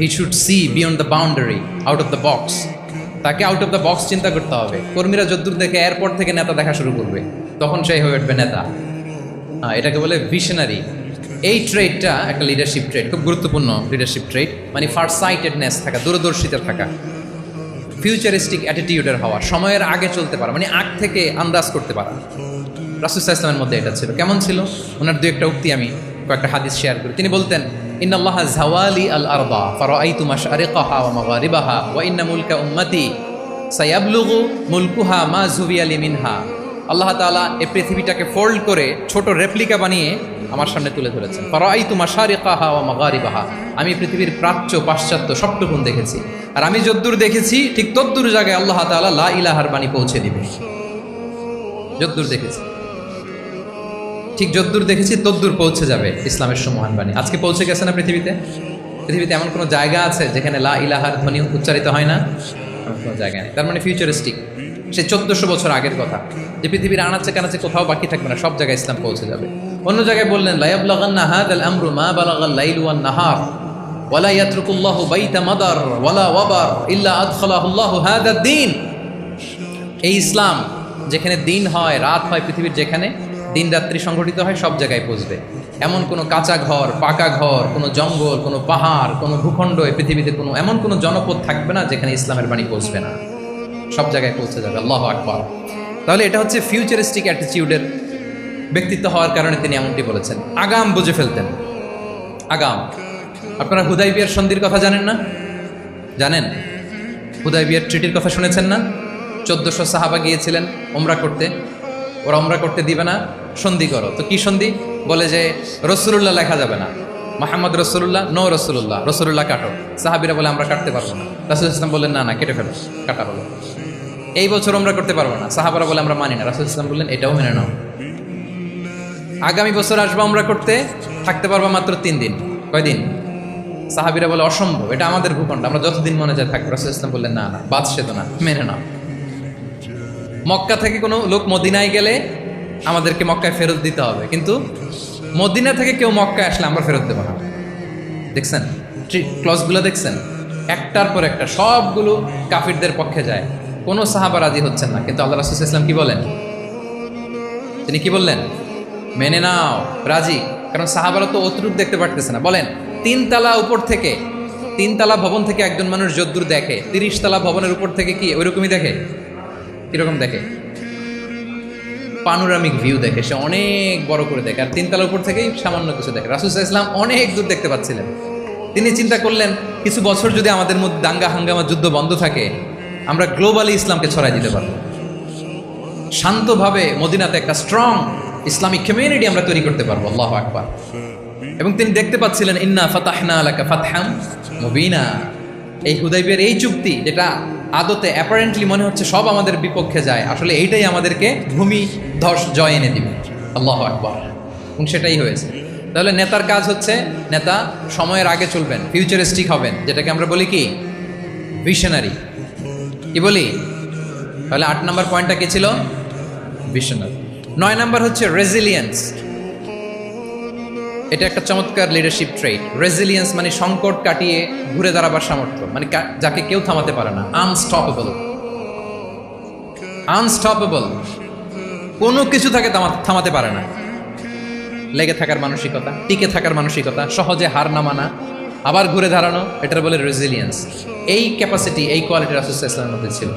He should see beyond the boundary out of the box তাকে out of the box চিন্তা করতে হবে। কর্মীরা যদ্দূর দেখে এয়ারপোর্ট থেকে নেতা দেখা শুরু করবে। তখন সেই হয়ে উঠবে নেতা। হ্যাঁ, এটাকে বলে ভিশনারি এই ট্রেডটা একটা লিডারশিপ ট্রেড খুব গুরুত্বপূর্ণ লিডারশিপ ট্রেড মানে ফার সাইটেডনেস থাকা দূরদর্শিতা থাকা। ফিউচারিস্টিক অ্যাটিটিউডের হওয়া সময়ের আগে চলতে পারা মানে আগ থেকে আন্দাজ করতে পারা। রাসুসাহ ইসলামের মধ্যে এটা ছিল। কেমন ছিল? ওনার দু একটা উক্তি আমি কয়েকটা হাদিস শেয়ার করি। তিনি বলতেন ইন্নাল্লাহ জাওয়ালি আল আরবা ফারাআইতু মাশআরিকাহা ওয়া মাগারিবাহা ওয়া ইন্না মুলকা উম্মতি সায়াবলুগু মুলকুহা মা জুবিয়ালি মিনহা আল্লাহ তাআলা এই পৃথিবীটাকে ফোল্ড করে ছোট রেপ্লিকা বানিয়ে আমার সামনে তুলে ধরেছেন। ফারাআইতু মাশারিকাহা ওয়া মাগারিবাহা। আমি পৃথিবীর প্রাচ্য, পাশ্চাত্য সবটুকুন দেখেছি। আর আমি যদ্দূর দেখেছি, ঠিক তদ্দূর জায়গায় আল্লাহ তাআলা লা ইলাহার বাণী পৌঁছে দিবে। যদ্দূর দেখেছি। ঠিক যদ্দূর দেখেছি, তদ্দূর পৌঁছে যাবে ইসলামের সমহান বাণী। আজকে পৌঁছে গেছে না পৃথিবীতে? পৃথিবীতে এমন কোনো জায়গা আছে যেখানে লা ইলাহার ধ্বনি উচ্চারিত হয় না? এমন কোনো জায়গা নেই। তার মানে ফিউচারিস্টিক সে চোদ্দশো বছর আগের কথা। যে পৃথিবীর আনাচে কানাচে কোথাও বাকি থাকবে না, সব জায়গায় ইসলাম পৌঁছে যাবে। অন্য জায়গায় বললেন হাদ আল মা বালাগাল লাইলু ওয়ান নাহার। ওয়ালা ইয়াতরুকুল্লাহু বাইতা মাদার, ওয়ালা ওয়াবার ইল্লা আদখালাহুল্লাহু হাদা দ্বীন এই ইসলাম যেখানে দিন হয়, রাত হয় পৃথিবীর যেখানে দিন রাত্রি সংগঠিত হয়, সব জায়গায় পৌঁছবে। এমন কোনো কাঁচা ঘর, পাকা ঘর, কোনো জঙ্গল, কোনো পাহাড়, কোনো ভূখণ্ড পৃথিবীতে কোনো, এমন কোনো জনপদ থাকবে না যেখানে ইসলামের বাণী পৌঁছবে না। সব জায়গায় পৌঁছে যাবে, আল্লাহ আকবর। তাহলে এটা হচ্ছে ফিউচারিস্টিক অ্যাটিটিউডের ব্যক্তিত্ব হওয়ার কারণে তিনি এমনটি বলেছেন। আগাম বুঝে ফেলতেন। আগাম। আপনারা হুদাই বিয়ার সন্ধির কথা জানেন না? জানেন? হুদাই বিয়ার ট্রিটির কথা শুনেছেন না? চোদ্দশো সাহাবা গিয়েছিলেন ওমরা করতে। ওরা ওমরা করতে দিবে না। সন্ধি করো। তো কি সন্ধি? বলে যে রসুল্লাহ লেখা যাবে না। মাহমদ রসুল্লাহ নো রসুল্লাহ রসুল্লাহ কাটো। সাহাবিরা বলে, আমরা কাটতে পারব না। রাসুল ইসলাম বললেন, না না, কেটে ফেলো, কাটা হলো। এই বছর আমরা করতে পারব না। সাহাবারা বলে, আমরা মানি না। রাসুল ইসলাম বললেন, এটাও মেনে নাও। আগামী বছর আসব আমরা করতে, থাকতে পারব মাত্র তিন দিন। কয়দিন সাহাবিরা বলে, অসম্ভব, এটা আমাদের ভূখণ্ড, আমরা যতদিন মনে যায় থাকব। রাসুল ইসলাম বললেন, না না, বাদ সে তো না, মেনে নাও। মক্কা থেকে কোনো লোক মদিনায় গেলে আমাদেরকে মক্কায় ফেরত দিতে হবে। কিন্তু মদিনা থেকে কেউ মক্কায় আসলে আমরা ফেরত দেবো না। দেখছেন? ক্লসগুলো দেখছেন? একটার পর একটা সবগুলো কাফিরদের পক্ষে যায়। কোনো সাহাবা রাজি হচ্ছেন না। কিন্তু আল্লাহ রাসুল ইসলাম কি বলেন? তিনি কি বললেন? মেনে নাও, রাজি। কারণ সাহাবারা তো অতরূপ দেখতে পারতেছে না। বলেন তিন তালা উপর থেকে তিন তালা ভবন থেকে একজন মানুষ যদ্দূর দেখে তিরিশ তালা ভবনের উপর থেকে কি ওইরকমই দেখে? কীরকম দেখে? পানোরামিক ভিউ দেখে, সে অনেক বড় করে দেখে। আর তিনতলার উপর থেকেই সামান্য কিছু দেখে। রাসুল ইসলাম অনেক দূর দেখতে পাচ্ছিলেন। তিনি চিন্তা করলেন, কিছু বছর যদি আমাদের মধ্যে দাঙ্গা হাঙ্গামা যুদ্ধ বন্ধ থাকে, আমরা গ্লোবালি ইসলামকে ছড়াই দিতে পারব। শান্তভাবে মদিনাতে একটা স্ট্রং ইসলামিক কমিউনিটি আমরা তৈরি করতে পারব, আল্লাহ আকবার। এবং তিনি দেখতে পাচ্ছিলেন, ইন্না ফাতাহনা আলাকা ফাতহাম মুবিনা। এই হুদাইবের এই চুক্তি, যেটা আদতে অ্যাপারেন্টলি মনে হচ্ছে সব আমাদের বিপক্ষে যায়। আসলে এইটাই আমাদেরকে ভূমি ধস জয় এনে দিবে। আল্লাহ আকবর। এবং সেটাই হয়েছে। তাহলে নেতার কাজ হচ্ছে, নেতা সময়ের আগে চলবেন ফিউচারিস্টিক হবেন, যেটাকে আমরা বলি কি? ভিশনারি কি বলি? তাহলে আট নম্বর পয়েন্টটা কি ছিল? ভিশনারি নয় নম্বর হচ্ছে রেজিলিয়েন্স এটা একটা চমৎকার লিডারশিপ ট্রেড রেজিলিয়েন্স মানে সংকট কাটিয়ে ঘুরে দাঁড়াবার সামর্থ্য। মানে যাকে কেউ থামাতে পারে না। আনস্টপেবল আনস্টপেবল কোনো কিছু তাকে থামাতে পারে না। লেগে থাকার মানসিকতা, টিকে থাকার মানসিকতা, সহজে হার না মানা, আবার ঘুরে দাঁড়ানো, এটার বলে রেজিলিয়েন্স এই ক্যাপাসিটি এই কোয়ালিটির রাসুল ইসলামের মধ্যে ছিল।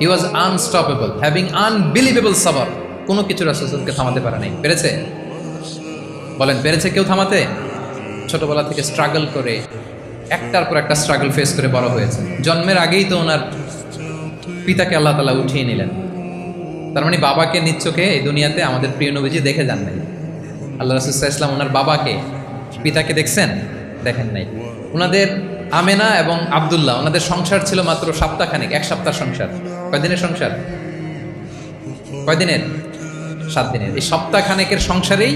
He was unstoppable having unbelievable সাবার কোনো কিছু রাসুলকে থামাতে পারে নাই। পেরেছে? বলেন, পেরেছে কেউ থামাতে? ছোটবেলা থেকে স্ট্রাগল করে, একটার পর একটা স্ট্রাগল ফেস করে বড় হয়েছে। জন্মের আগেই তো ওনার পিতাকে আল্লাহ তালা উঠিয়ে নিলেন। তার মানে বাবাকে নিচ্ছকে এই দুনিয়াতে আমাদের প্রিয় নবীজি দেখে যান নাই। আল্লাহ রসুল্লাহ ইসলাম ওনার বাবাকে, পিতাকে দেখছেন? দেখেন নাই। ওনাদের আমেনা এবং আবদুল্লাহ, ওনাদের সংসার ছিল মাত্র সপ্তাহখানেক, এক সপ্তাহ সংসার। কয়দিনের সংসার? কয়দিনের? সাত দিনের। এই সপ্তাহখানেকের সংসারেই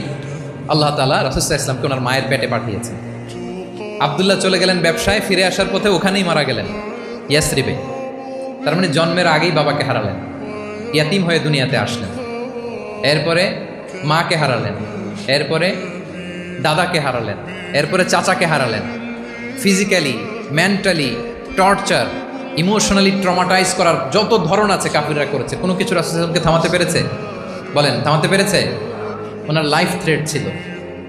আল্লাহ তালা রাসুসাহ ইসলামকে ওনার মায়ের পেটে পাঠিয়েছেন আবদুল্লাহ চলে গেলেন ব্যবসায়, ফিরে আসার পথে ওখানেই মারা গেলেন। ইয়াসরিবে। তার মানে জন্মের আগেই বাবাকে হারালেন। ইয়াতিম হয়ে দুনিয়াতে আসলেন। এরপরে মাকে হারালেন। এরপরে দাদাকে হারালেন। এরপরে চাচাকে হারালেন। Physically mentally torture emotionally traumatise করার যত ধরন আছে কাফিররা করেছে, কোনো কিছু রাসুলকে থামাতে পেরেছে? বলেন, থামাতে পেরেছে? ওনার লাইফ থ্রেট ছিল।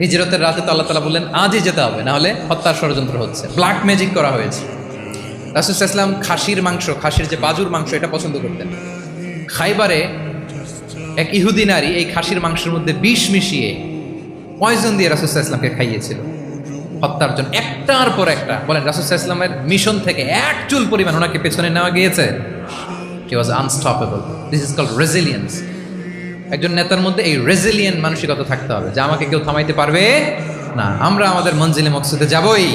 হিজরতের রাতে তো আল্লাহ তালা বললেন, আজই যেতে হবে, নাহলে হত্যার ষড়যন্ত্র হচ্ছে। ব্ল্যাক ম্যাজিক করা হয়েছে। রাসুল ইসলাম খাসির মাংস, খাসির যে বাজুর মাংস, এটা পছন্দ করতেন। খাইবারে এক ইহুদি নারী এই খাসির মাংসের মধ্যে বিষ মিশিয়ে পয়জন দিয়ে রাসুসাহ ইসলামকে খাইয়েছিল। হত্যার জন্য একটার পর একটা, বলেন রাসুসাহ ইসলামের মিশন থেকে এক চুল পরিমাণ ওনাকে পেছনে নেওয়া গিয়েছে। He was unstoppable this is call resilience একজন নেতার মধ্যে এই রেজিলিয়েন্ট মানসিকতা থাকতে হবে, যে আমাকে কেউ থামাইতে পারবে না। আমরা আমাদের মঞ্জিলে মকসুদে যাবই।